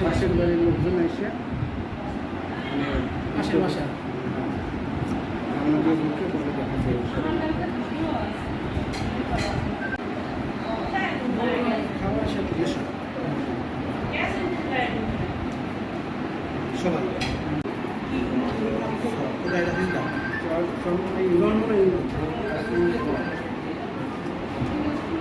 পাশের বাড়ির লোকজন এসে পাশের বাসা আমাদের মুখে পরে দেখা যায় খাওয়ার সাথে সবাই কোথায় রাখিস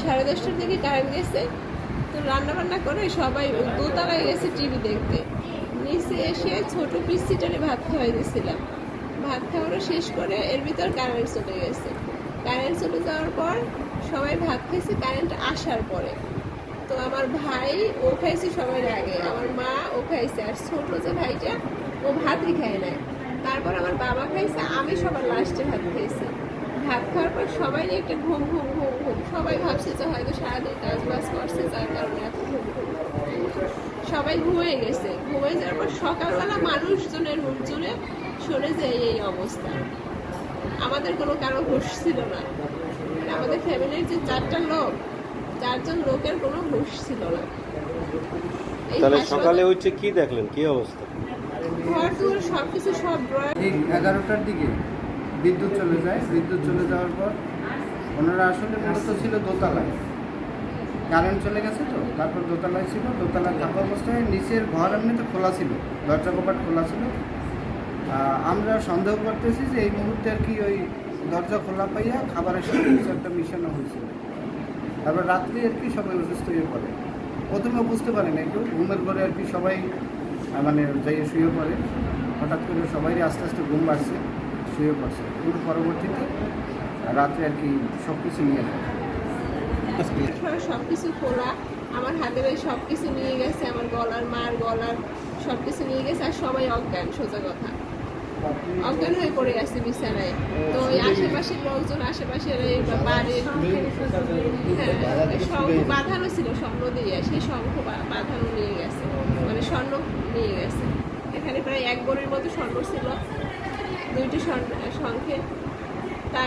সাড়ে দশটার দিকে কারেন্ট গেছে, তো রান্না বান্না করে সবাই দোতলায় গেছে টিভি দেখতে। নিচে এসে ছোট পিস সিটারে ভাত খাওয়াই দিয়েছিলাম। ভাত খাওয়ানো শেষ করে এর ভিতর কারেন্ট চলে গেছে। কারেন্ট চলে যাওয়ার পর সবাই ভাত খাইছে কারেন্ট আসার পরে। তো আমার ভাই, ও খাইছে সবার আগে আমার মা, ও খাইছে। আর ছোট যে ভাইটা, ও ভাতই খায় না তারপর আমার বাবা খাইছে, আমি সবার লাস্টে ভাত খাইছি। ভাত খাওয়ার পর সবাই একটা ঘুম ঘুম ঘুম ঘুম। সবাই ভাবছে যে হয়তো সারাদিন কাজ করছে, যার কারণে এত ঘুম ঘুম। সবাই ঘুমিয়ে গেছে। ঘুমিয়ে যাওয়ার পর সকালবেলা মানুষজনের হুজুরে শুনে যে এই এই অবস্থা। আমাদের কোনো কারও হুশ ছিল না। আমাদের ফ্যামিলির যে চারটা লোক চারজন লোকের কোনো হুশ ছিল না। তাহলে সকালে হচ্ছে কি দেখলেন? কি অবস্থা? ঘর দুয়ার সব ড্রয়ার ঠিক এগারোটার দিকে বিদ্যুৎ চলে যায়। বিদ্যুৎ চলে যাওয়ার পর ওনারা আসলে মূলত ছিল দোতলায়। কারেন্ট চলে গেছে তো তারপর দোতলায় ছিল। দোতলায় থাকা অবস্থায় নিচের ঘর এমনিতে খোলা ছিল দরজা কপাট খোলা ছিল। আহ, আমরা সন্দেহ করতেছি যে এই মুহূর্তে আর কি ওই দরজা খোলা পাইয়া খাবারের সাথে কিছু একটা মিশানো হয়েছিল। তারপর রাত্রি আর কি সবাই অসুস্থ হয়ে পড়ে। প্রথমে বুঝতে পারে না কেউ, ঘুমের পরে আর কি সবাই মানে যাই শুয়ে পড়ে। হঠাৎ করে সবাই আস্তে আস্তে ঘুম বাড়ছে শুয়ে পড়ছে। কিন্তু পরবর্তীতে রাত্রে আর কি সব কিছু নিয়ে যায়। সব কিছু খোলা, আমার হাতের সব কিছু নিয়ে গেছে, আমার গলার মার গলার সব কিছু নিয়ে গেছে, আর সবাই অজ্ঞান, সোজা কথা। অজ্ঞান হয়ে পড়ে গেছে বিছানায়। তো ওই আশেপাশের লোকজন আশেপাশের এই বাড়ির হ্যাঁ শঙ্খ বাঁধানো ছিল স্বর্ণ দিয়ে সেই শঙ্খ বাঁধানো নিয়ে গেছে। মানে স্বর্ণ নিয়ে গেছে। এখানে প্রায় এক বোনের মতো স্বর্ণ ছিল। দুইটি স্বর্ণ শঙ্খে তা